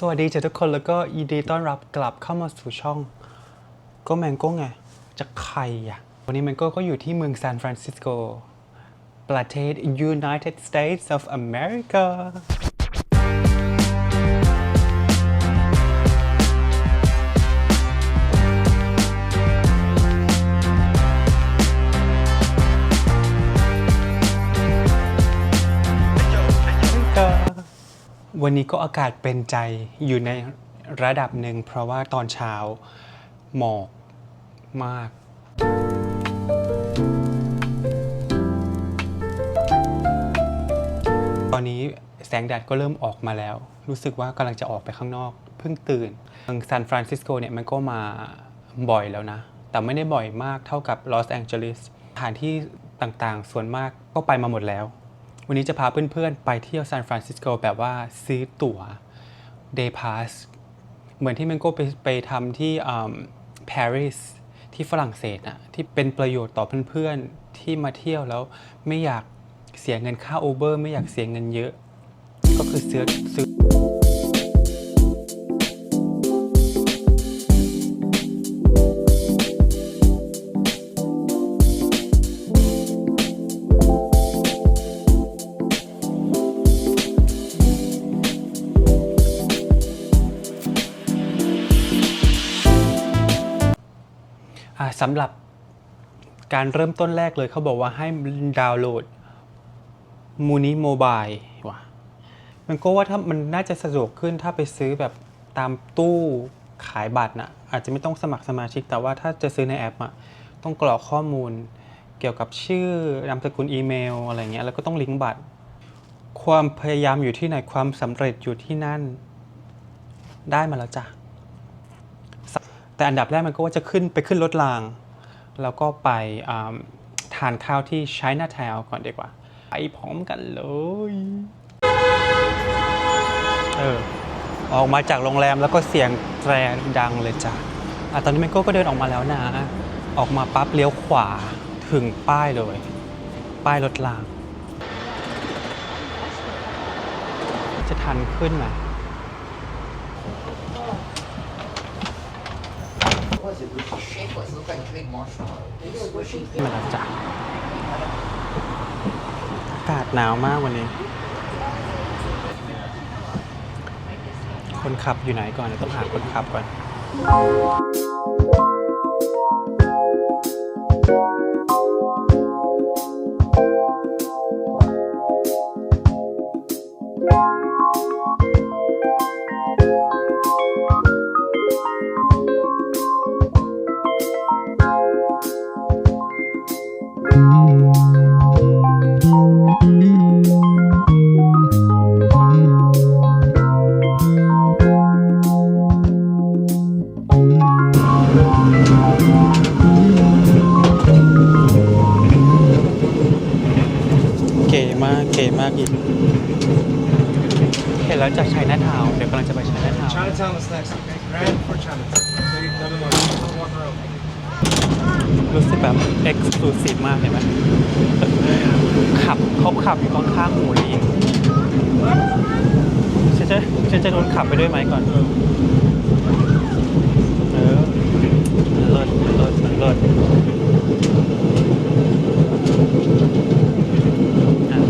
สวัสดีจ้ะทุกคนแล้วก็ยินดีต้อนรับกลับเข้ามาสู่ช่องก็แมงโก้ไงจะใครอะ วันนี้แมงโก้ก็อยู่ที่เมืองซานฟรานซิสโก ประเทศ United States of America วันนี้ก็อากาศเป็นใจอยู่ในระดับหนึ่ง เพราะว่าตอนเช้าหมอกมาก ตอนนี้แสงแดดก็เริ่มออกมาแล้ว รู้สึกว่ากำลังจะออกไปข้างนอก เพิ่งตื่นซานฟรานซิสโกเนี่ยมันก็มาบ่อยแล้วนะ แต่ไม่ได้บ่อยมากเท่ากับลอสแองเจลิสสถานที่ต่างๆ ส่วนมากก็ไปมาหมดแล้ว วันนี้จะพาเพื่อนๆ ไปเที่ยวซานฟรานซิสโกแบบว่าซื้อตั๋ว Day Pass เหมือนที่มันก็ไปไปทำที่ปารีสที่ฝรั่งเศสอะที่เป็นประโยชน์ต่อเพื่อนๆ ที่มาเที่ยวแล้วไม่อยากเสียเงินค่าโอเบอร์ ไม่อยากเสียเงินเยอะ ก็คือซื้อซื้อ สำหรับการเริ่มต้นแรกเลยเขาบอกว่าให้ดาวน์โหลดมูนิโมบายว่ะมันก็ว่าถ้ามันน่าจะสะดวกขึ้นถ้าไปซื้อแบบตามตู้ขายบัตรนะอาจจะไม่ต้องสมัครสมาชิก แต่ว่าถ้าจะซื้อในแอปอะต้องกรอกข้อมูลเกี่ยวกับชื่อนามสกุลอีเมลอะไรเงี้ยแล้วก็ต้องลิงก์บัตร ความพยายามอยู่ที่ไหนความสำเร็จอยู่ที่นั่น ได้มาแล้วจ้ะ แต่อันดับแรกมันก็ว่าจะขึ้นไปขึ้นรถราง แล้วก็ไปทานข้าวที่ Chinatown ก่อนดีกว่าไปพร้อมกันเลยเออออกมาจากโรงแรมแล้วก็เสียงแตรดังเลยจ้ะอะตอนนี้แมโก้ก็เดินออกมาแล้วนะ ออกมาปั๊บเลี้ยวขวาถึงป้ายเลย ป้ายรถราง จะทันขึ้นไหม มาแล้วจ้ะอากาศหนาวมากวันนี้ คนขับอยู่ไหนก่อนเดี๋ยวต้องหาคนขับก่อน เดี๋ยวกำลังจะไปชัยนาทาวน์ Chinatown is next, okay? Grand for Chinatown. Okay, no, no, no, don't walk around. รู้สึกแบบเอ็กซ์คลูซีฟมากเห็นไหมขับเขาขับอยู่ข้างๆหมูลีฉันจะฉันจะโดนขับไปด้วยไหมก่อน เออเลิศเลิศเลิศอะ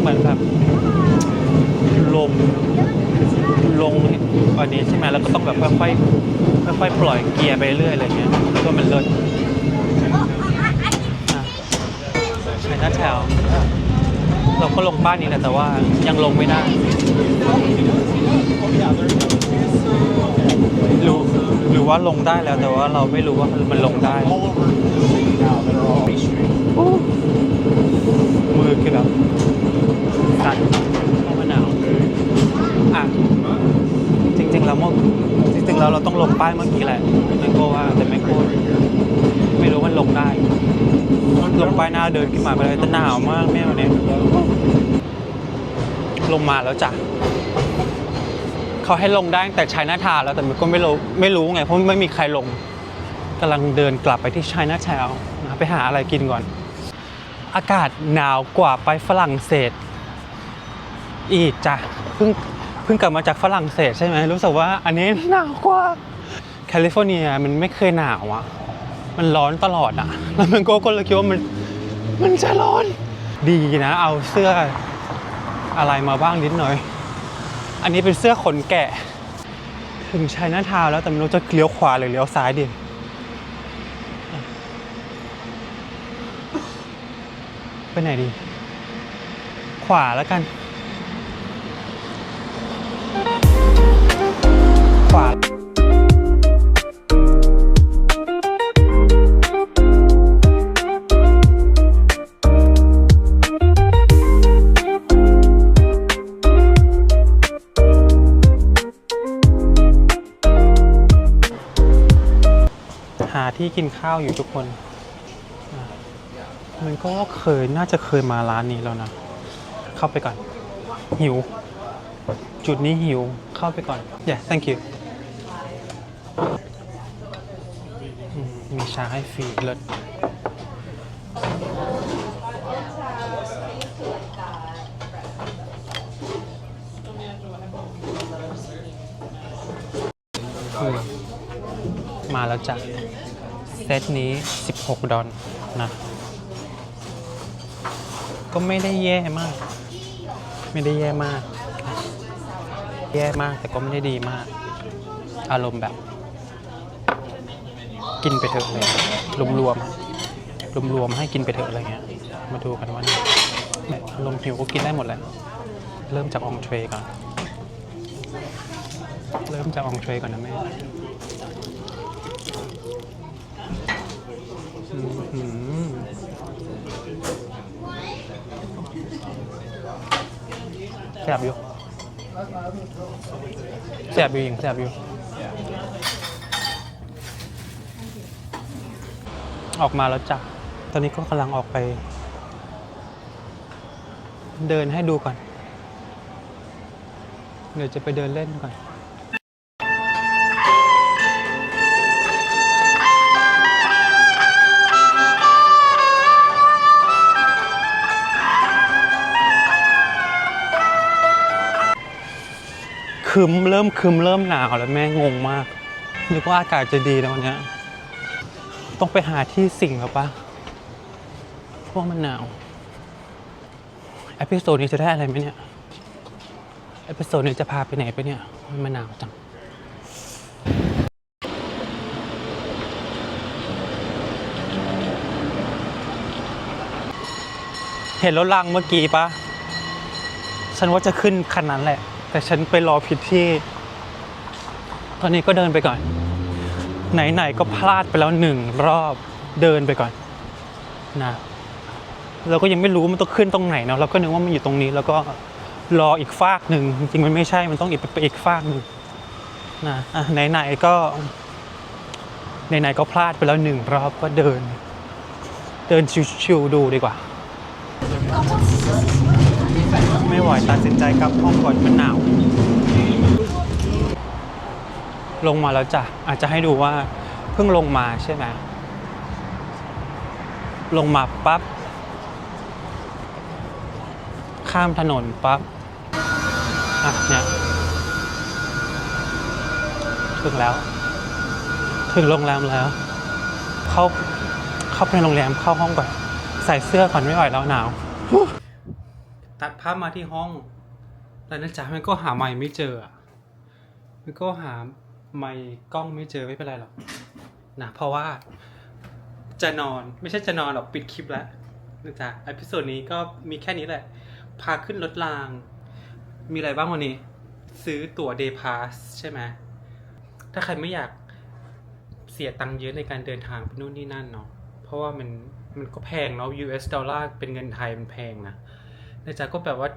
เหมือนแบบลม ลงอันนี้ใช่ไหมแล้วก็ต้องแบบค่อยๆค่อยๆปล่อย เกียร์ไปเรื่อยอะไรเงี้ยแล้วก็มันเลิศใช้หน้าแถว เราก็ลงป้ายนี้แหละแต่ว่ายังลงไม่ได้รู้หรือว่าลงได้แล้วแต่ว่าเราไม่รู้ว่ามันลงได้ All over the city now that are all Main Street. มือคือแบบสั่นเพราะมันหนาวอะ จริงๆแล้วเมื่อ จริงๆแล้วเราต้องลงป้ายเมื่อกี้แหละแมงโก้ว่าแต่แมงโก้ไม่รู้มันลงได้ลงป้ายหน้าเดินขึ้นมาไปเลยแต่หนาวมากแม่วันนี้ลงมาแล้วจ้ะเขาให้ลงได้แต่ชัยนาทาแล้วแต่มันก็ไม่รู้ไม่รู้ไงเพราะไม่มีใครลงกำลังเดินกลับไปที่ชัยนาทาวนะไปหาอะไรกินก่อน อากาศหนาวกว่าไปฝรั่งเศส อีกจ้ะเพิ่ง เพิ่งกลับมาจากฝรั่งเศสใช่ไหมรู้สึกว่าอันนี้หนาวกว่าแคลิฟอร์เนียมันไม่เคยหนาวอะมันร้อนตลอดอะแล้วมันก็ก็เลยคิดว่ามันมันจะร้อน ดีนะ เอาเสื้ออะไรมาบ้างนิดหน่อย อันนี้เป็นเสื้อขนแกะ ถึงชัยนาทาวแล้วแต่ไม่รู้จะเลี้ยวขวาหรือเลี้ยวซ้ายดีไปไหนดี ขวาแล้วกัน กินข้าวอยู่ทุกคน มันก็เคยน่าจะเคยมาร้านนี้แล้วนะ เข้าไปก่อน หิว จุดนี้หิว เข้าไปก่อน yeah thank you มีชาให้ฟรีเลิศอืมมาแล้วจ้ะ เซตนี้ 16 ดอลนะ ก็ไม่ได้แย่มาก ไม่ได้แย่มาก แย่มากแต่ก็ไม่ได้ดีมาก อารมณ์แบบ กินไปเถอะเลยรวมรวมรวมรวมๆให้กินไปเถอะอะไรเงี้ย มาดูกันว่าเนี่ยอารมณ์หิวก็กินได้หมดแหละเริ่มจากองเทรก่อน เริ่มจากอองเทรก่อนนะแม่อื้อหือ แซ่บอยู่แซ่บอยู่ยิงแซ่บอยู่ ออกมาแล้วจ้ะ ตอนนี้ก็กำลังออกไป เดินให้ดูก่อน เดี๋ยวจะไปเดินเล่นก่อน คึมเริ่มคึมเริ่มหนาวแล้วแม่งงมากนึกว่าอากาศจะดีนะวันเนี้ยต้องไปหาที่สิ่งแล้วปะเพราะว่ามันหนาวเอพิโซดนี้จะได้อะไรไหมเนี่ยเอพิโซดนี้จะพาไปไหนไปเนี่ยมันหนาวจังเห็นรถรางเมื่อกี้ปะฉันว่าจะขึ้นคันนั้นแหละ แต่ฉันไปรอผิดที่ ตอนนี้ก็เดินไปก่อน ไหนๆก็พลาดไปแล้วหนึ่งรอบเดินไปก่อนนะเราก็ยังไม่รู้ว่ามันต้องขึ้นตรงไหนเนาะเราก็นึกว่ามันอยู่ตรงนี้ แล้วก็รออีกฟากหนึ่งจริงๆมันไม่ใช่มันต้องอีกไปอีกฟากหนึ่งนะอะไหนๆก็ไหนๆก็พลาดไปแล้วหนึ่งรอบก็เดิน เดินชิวๆดูดีกว่า ไม่ไหวตัดสินใจกลับห้องก่อนมันหนาว ลงมาแล้วจ้ะ อาจจะให้ดูว่าเพิ่งลงมาใช่ไหมลงมาปั๊บ ข้ามถนนปั๊บ อะเนี่ยถึงแล้ว ถึงโรงแรมแล้ว เข้าเข้าไปในโรงแรมเข้าห้องก่อน ใส่เสื้อก่อนไม่ไหวแล้วหนาว ตัดภาพมาที่ห้องแล้วนะจ๊ะมันก็หาไมค์ไม่เจออะมันก็หาไมค์กล้องไม่เจอไม่เป็นไรหรอกนะเพราะว่าจะนอนไม่ใช่จะนอนหรอกปิดคลิปแล้วนะจ๊ะอพิโซดนี้ก็มีแค่นี้แหละ พาขึ้นรถราง มีอะไรบ้างวันนี้ ซื้อตั๋ว Day Pass ใช่ไหมถ้าใครไม่อยากเสียตังค์เยอะในการเดินทางไปนู่นนี่นั่นเนาะเพราะว่ามันมันก็แพงเนาะ US ดอลลาร์เป็นเงินไทยมันแพงนะ นะจ๊ะก็แบบว่า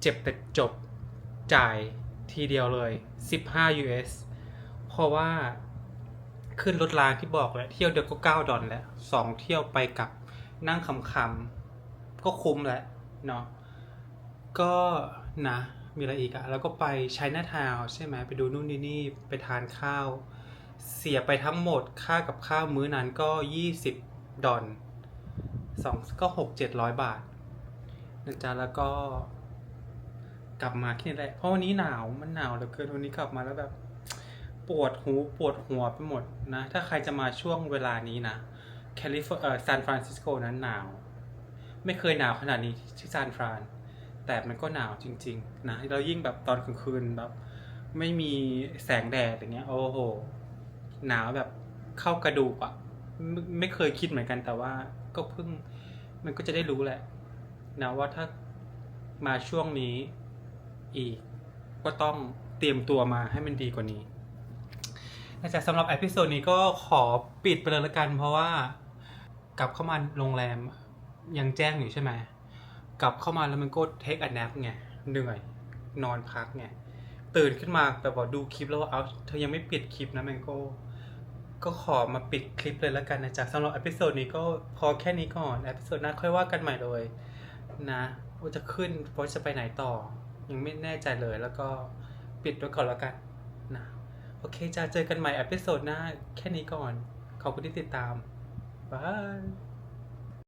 เจ็บแต่จบจ่ายทีเดียวเลย 15 US เพราะว่าขึ้นรถรางที่บอกแล้ว เที่ยวเดียวก็ 9 ดอลแล้วสองเที่ยวไปกลับนั่งคำๆก็คุ้มแล้วเนาะก็นะมีอะไรอีกอะแล้วก็ไปไชน่าทาวใช่ไหมไปดูนู่นนี่นี่ไปทานข้าว เสียไปทั้งหมดค่ากับข้าวมื้อนั้นก็ 20 ดอลสองก็หกเจ็ดร้อยบาท นะจ๊ะแล้วก็กลับมาแค่นี้แหละเพราะวันนี้หนาวมันหนาวเหลือเกินวันนี้กลับมาแล้วแบบ ปวดหูปวดหัวไปหมดนะ ถ้าใครจะมาช่วงเวลานี้นะแคลิฟอร์เอ่อซานฟรานซิสโกนั้นหนาว ไม่เคยหนาวขนาดนี้ที่ซานฟราน แต่มันก็หนาวจริง ๆ นะแล้วยิ่งแบบตอนกลางคืนแบบ ไม่มีแสงแดดอย่างเงี้ย โอ้โห หนาวแบบเข้ากระดูกอะไม่เคยคิดเหมือนกันแต่ว่าก็เพิ่งมันก็จะได้รู้แหละ นะว่าถ้ามาช่วงนี้อีก ก็ต้องเตรียมตัวมาให้มันดีกว่านี้นะจ๊ะสำหรับเอพิโซดนี้ก็ขอปิดไปเลยละกัน เพราะว่ากลับเข้ามาโรงแรมยังแจ้งอยู่ใช่ไหมกลับเข้ามาแล้วมันก็เทค a น a p ไงเหนื่อยนอนพักไงตื่นขึ้นมาแบบว่าดูคลิปแล้วว่าเอาเธอยังไม่ปิดคลิปนะแมงโก้ก็ขอมาปิดคลิปเลยล้วกันนะจ๊ะสำหรับเอพิโซดนี้ก็พอแค่นี้ก่อนเอพิโซดหน้าค่อยว่ากันใหม่เลย นะว่าจะขึ้นโพสจะไปไหนต่อ ยังไม่แน่ใจเลยแล้วก็ปิดไว้ก่อนแล้วกันนะโอเคจะเจอกันใหม่เอพิโซดหน้าแค่นี้ก่อน ขอบคุณที่ติดตามบาย